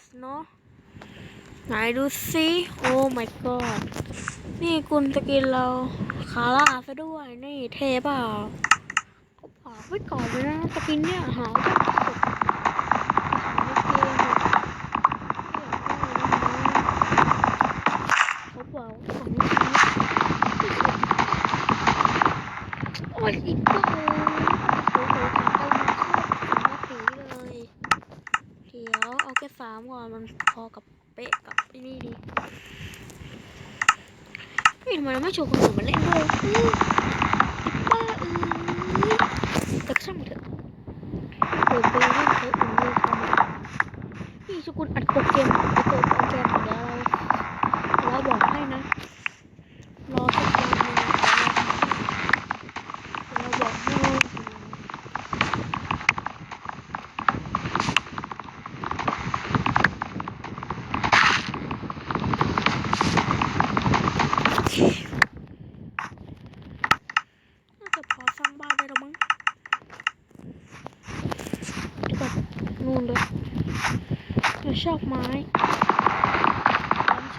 สเนาะไหนดูสิโอ้ my god นี่กุลสกินเราคาร่าซะด้วยนี่เทเปล่าเขาบอกไว้ก่อนเลยนะสกินเนี่ยหาไม่ได้เขาบอกของนี้โอ้ยอีกเปล่าโอ้โหขาเต็มเข้าสองสีเลย เดี๋ยวเอาแค่ สามก่อน มันพอกับเป๊ะกับไอ้นี่ดีเฮ้ยทำไมเราไม่โชว์คนอื่นมาเล่นด้วยอื้อบ้าเอ้ยแต่ช่างเถอะเปิดไปเล่นเซิร์ฟอื่นเลยทำไมนี่สกุลอัดโปรแกรมอัดตัวโปรแกรมเดี๋ยวเราเราบอกให้นะ รอสักวันหนึงเดี๋ยวเราบอกให้ว่าทำยังไง น่าจะพอสร้างบ้านได้ แล้วมั้งเดี๋ยวก่อนนู่นเลยเราชอบไม้เราไม่ช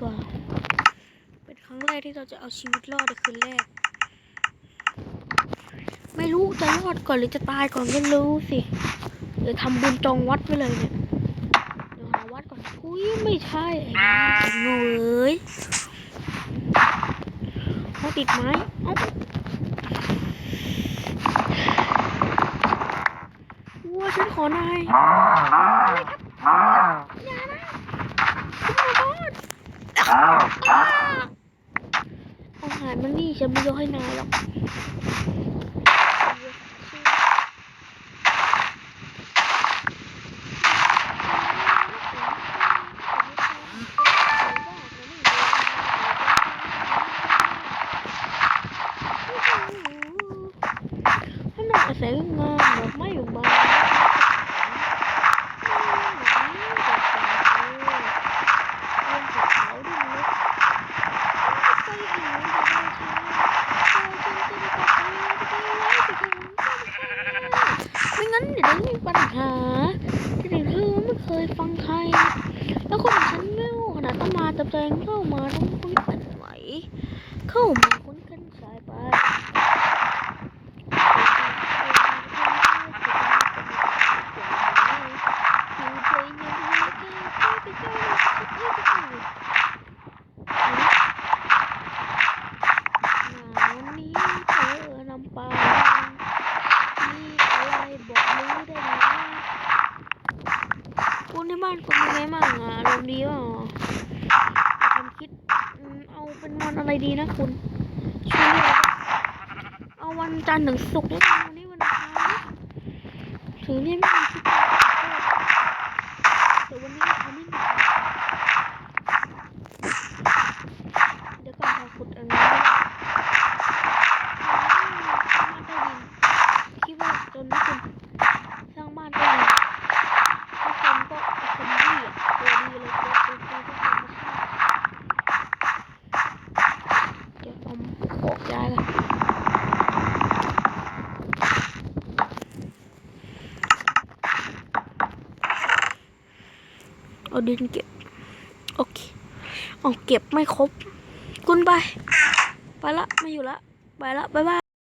กว่า เป็นครั้งแรกที่เราจะเอาชีวิตรอดในคืนแรก ไม่รู้จะรอดก่อนหรือจะตายก่อนก็รู้สิเดี๋ยวทำบุญจองวัดไปเลยเนี่ยเดี๋ยวหาวัดก่อน อุ้ยไม่ใช่ไอ้นี่โง่เอ้ยเขาติดไม้เอ้าวัวฉันขอนาย อย่านะคุณหมอบอส เอาหารมันนี่ฉันไม่ยกให้นายหรอกถ้าหน่าแสงงามดอกไม้อยู่บ้าน ไม่งั้นเดี๋ยวมี ปัญหาที่เด็กเธอไม่เคยฟังใคร แล้วคนฉันไม่รู้ขนาดต้องมาตับแจงเข้ามาต้องคุยกันไหวเข้ามาคุ้นกันสายไปวันนี้เธอนำไป มีอะไรบอกรู้ได้ไหมคุณ ที่บ้านคุณเป็นไงบ้างอะอารมณ์ดีเปล่าความคิดเอาเป็นวันอะไรดีนะคุณช่วยเอาวันจันทร์ถึงศุกร์แล้วกันวันนี้วันอังคารนะถึงนี่ไม่มีคิดแต่วันนี้เขาไม่มีเดี๋ยวก่อนขอขุดอันนี้บ้านใต้ดิน คิดว่าจนนี้คุณสร้างบ้านได้เลยทุกคนก็คนดีอะตัวดีเลยตัวตัวตัวทุกคนไม่ใช่เดี๋ยวผมโขกย้ายกัน เอาดินเก็บ โอเคเอาเก็บไม่ครบ กุนไป ไปละ ไม่อยู่ละ ไปละ บ๊ายบาย